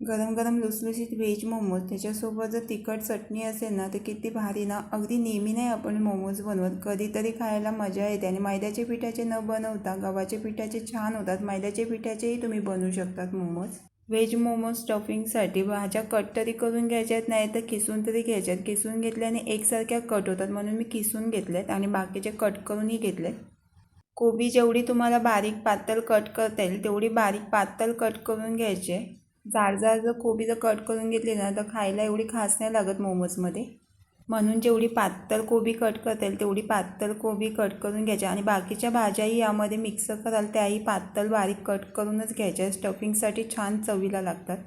गरम गरम लुसलुशीत व्हेज मोमोज त्याच्यासोबत जर तिखट चटणी असेल ना तर किती भारी ना. अगदी नेहमी नाही आपण मोमोज बनवत. कधीतरी खायला मजा येते आणि मैद्याच्या पिठाचे न बनवता गव्हाच्या पिठाचे छान होतात. मैद्याच्या पिठाचेही तुम्ही बनवू शकतात मोमोज. व्हेज मोमोज स्टफिंगसाठी भाज्या कट तरी करून घ्यायच्यात नाही तर किसून तरी घ्यायच्यात. किसून घेतल्याने एकसारख्या कट होतात. म्हणून मी किसून घेतलेत आणि बाकीचे कट करूनही घेतलेत. कोबी जेवढी तुम्हाला बारीक पातळ कट करता येईल तेवढी बारीक पातळ कट करून घ्यायचे. जाड जाड जर कोबी जर कट करून घेतली ना तर खायला एवढी खास नाही लागत मोमोजमध्ये. म्हणून जेवढी पातळ कोबी कट करता येईल तेवढी पातळ कोबी कट करून घ्यायच्या आणि बाकीच्या भाज्याही यामध्ये मिक्स कराल त्याही पातळ बारीक कट करूनच घ्यायच्या. स्टफिंगसाठी छान चवीला लागतात.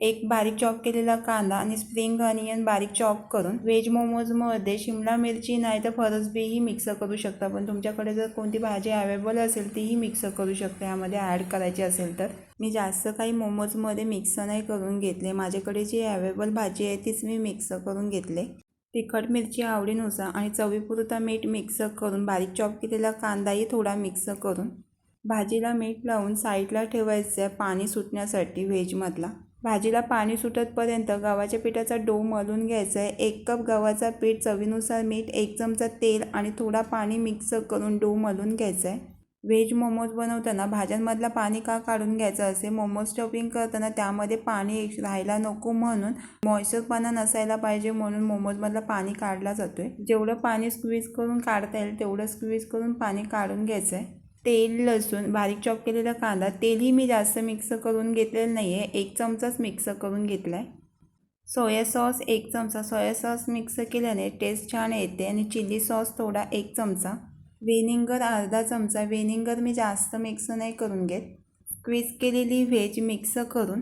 एक बारीक चॉप केलेला कांदा आणि स्प्रिंग अनियन बारीक चॉप करून व्हेज मोमोजमध्ये शिमला मिरची नाही तर फरसबीही मिक्स करू शकता. पण तुमच्याकडे जर कोणती भाजी अवेलेबल असेल तीही मिक्स करू शकता. यामध्ये ॲड करायची असेल तर. मी जास्त काही मोमोजमध्ये मिक्स नाही करून घेतले. माझ्याकडे जी अवेलेबल भाजी आहे तीच मी मिक्स करून घेतले. तिखट मिरची आवडीनुसार आणि चवीपुरता मीठ मिक्स करून बारीक चॉप केलेला कांदाही थोडा मिक्स करून. भाजीला मीठ लावून साईडला ठेवायचं आहे पाणी सुटण्यासाठी व्हेजमधला. भाजीला पाणी सुटतपर्यंत गव्हाच्या पिठाचा डो मळून घ्यायचा आहे एक कप गव्हाचा पीठ चवीनुसार मीठ एक चमचा तेल आणि थोडा पाणी मिक्स करून डो मळून घ्यायचा आहे व्हेज मोमोज बनवताना भाज्यांमधला पाणी का काढून घ्यायचं असे मोमोज स्टफिंग करताना त्यामध्ये पाणी राहायला नको म्हणून मॉइश्चरपणा नसायला पाहिजे म्हणून मोमोजमधला पाणी काढला जातो आहे जेवढं पाणी स्क्वीज करून काढता येईल तेवढं स्क्वीज करून पाणी काढून घ्यायचं आहे तेल लसूण बारीक चॉप केलेला कांदा तेलही मी जास्त मिक्स करून घेतलेलं नाही आहे एक चमचाच मिक्स करून घेतला आहे सोया सॉस एक चमचा. सोया सॉस मिक्स केल्याने टेस्ट छान येते आणि चिली सॉस थोडा एक चमचा. व्हेनिगर अर्धा चमचा. व्हेनिगर मी जास्त मिक्स नाही करून घेत. क्विज केलेली व्हेज मिक्स करून.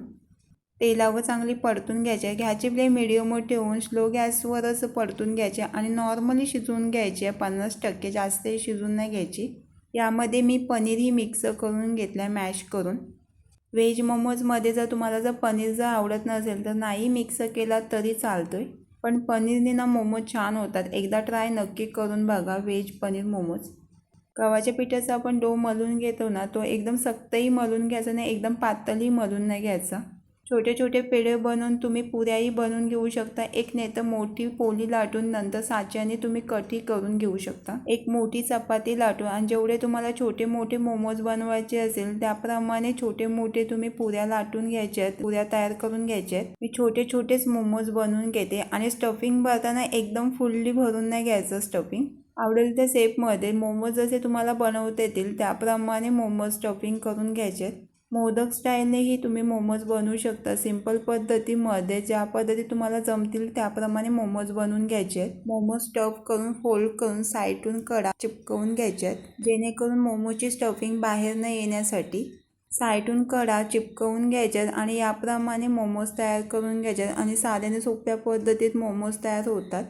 तेलावर चांगली परतून घ्यायची. घ्यायची म्हणजे फ्लेम मिडियमवर ठेवून स्लो गॅसवरच परतून घ्यायचे आणि नॉर्मली शिजवून घ्यायचे. पन्नास टक्के जास्त शिजवून नाही घ्यायची. यामध्ये मी पनीरही मिक्स करून घेतलं आहे मॅश करून व्हेज मोमोजमध्ये जर तुम्हाला जर पनीर जर आवडत नसेल तर नाही मिक्स केला तरी चालतो आहे पण पनीरने ना मोमोज छान होतात. एकदा ट्राय नक्की करून बघा व्हेज पनीर मोमोज गव्हाच्या पिठाचा आपण डो मलून घेतो ना तो एकदम सख्तही मलून घ्यायचा नाही एकदम पातळही मलून नाही घ्यायचा. छोटे छोटे पेढे बनवून तुम्ही पुऱ्याही बनवून घेऊ शकता. एक नाही तर मोठी पोली लाटून नंतर साच्याने तुम्ही कठी करून घेऊ शकता. एक मोठी चपाती लाटून आणि जेवढे तुम्हाला छोटे मोठे मोमोज बनवायचे असेल त्याप्रमाणे छोटे मोठे तुम्ही पुऱ्या लाटून घ्यायचे आहेत पुऱ्या तयार करून घ्यायच्या आहेत. मी छोटे छोटेच मोमोज बनवून घेते आणि स्टफिंग भरताना एकदम फुल्ली भरून नाही घ्यायचं स्टफिंग आवडेल त्या सेपमध्ये मोमोज जसे तुम्हाला बनवता येतील त्याप्रमाणे मोमोज स्टफिंग करून घ्यायचे आहेत. मोदक स्टाईलनेही तुम्ही मोमोज बनवू शकता. सिंपल पद्धतीमध्ये ज्या पद्धती तुम्हाला जमतील त्याप्रमाणे मोमोज बनवून घ्यायचे आहेत. मोमोज स्टफ करून फोल्ड करून साईडून कडा चिपकवून घ्यायचे आहेत. जेणेकरून मोमोची स्टफिंग बाहेर न येण्यासाठी साईडून कडा चिपकवून घ्यायच्यात आणि याप्रमाणे मोमोज तयार करून घ्यायच्यात आणि साध्याने सोप्या पद्धतीत मोमोज तयार होतात.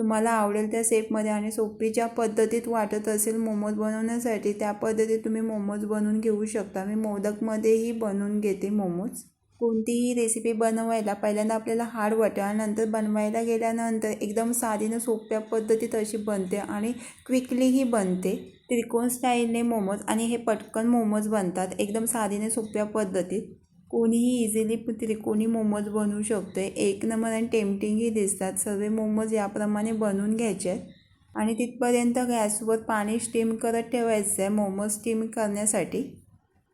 तुम्हाला आवडेल त्या सेपमध्ये आणि सोपी ज्या पद्धतीत वाटत असेल मोमोज बनवण्यासाठी त्या पद्धतीत तुम्ही मोमोज बनवून घेऊ शकता. मी मोदकमध्येही बनवून घेते मोमोज. कोणतीही रेसिपी बनवायला पहिल्यांदा आपल्याला हार्ड वाटतं आणि नंतर बनवायला गेल्यानंतर एकदम साधीनं सोप्या पद्धतीत अशी बनते आणि क्विकलीही बनते. त्रिकोण स्टाईलने मोमोज आणि हे पटकन मोमोज बनतात एकदम साधीने सोप्या पद्धतीत. कोणीही इझिली त्रिकोणी मोमोज बनवू शकतो एक नंबर आणि टेम्पटिंगही दिसतात. सर्व मोमोज याप्रमाणे बनवून घ्यायचे. आहेत आणि तिथपर्यंत गॅसवर पाणी स्टीम करत ठेवायचं आहे मोमोज स्टीम करण्यासाठी.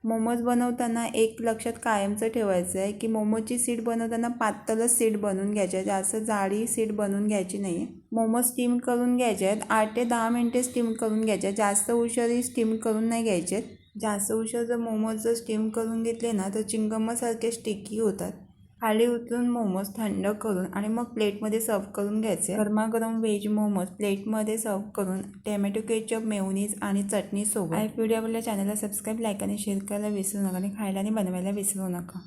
मोमोज बनवताना एक लक्षात कायमचं ठेवायचं आहे की मोमोजची सीट बनवताना पातळच सीट बनवून घ्यायची. आहे जास्त जाडी सीट बनवून घ्यायची नाही आहे मोमोज स्टीम करून घ्यायचे आहेत आठ ते दहा मिनटे स्टीम करून घ्यायचे. जास्त उशारी स्टीम करून नाही घ्यायचे आहेत जास्त उशीर जर मोमोज जर स्टीम करून घेतले ना तर चिंगमसारखे स्टिकी होतात. खाली उतरून मोमोज थंड करून आणि मग प्लेटमध्ये सर्व करून घ्यायचे. गरमागरम व्हेज मोमोज प्लेटमध्ये सर्व करून टॅमॅटो केचप मेवनीज आणि चटणीसोबत आणि व्हिडिओ आपल्या चॅनलला सबस्क्राईब लाईक आणि शेअर करायला विसरू नका आणि खायला आणि बनवायला विसरू नका.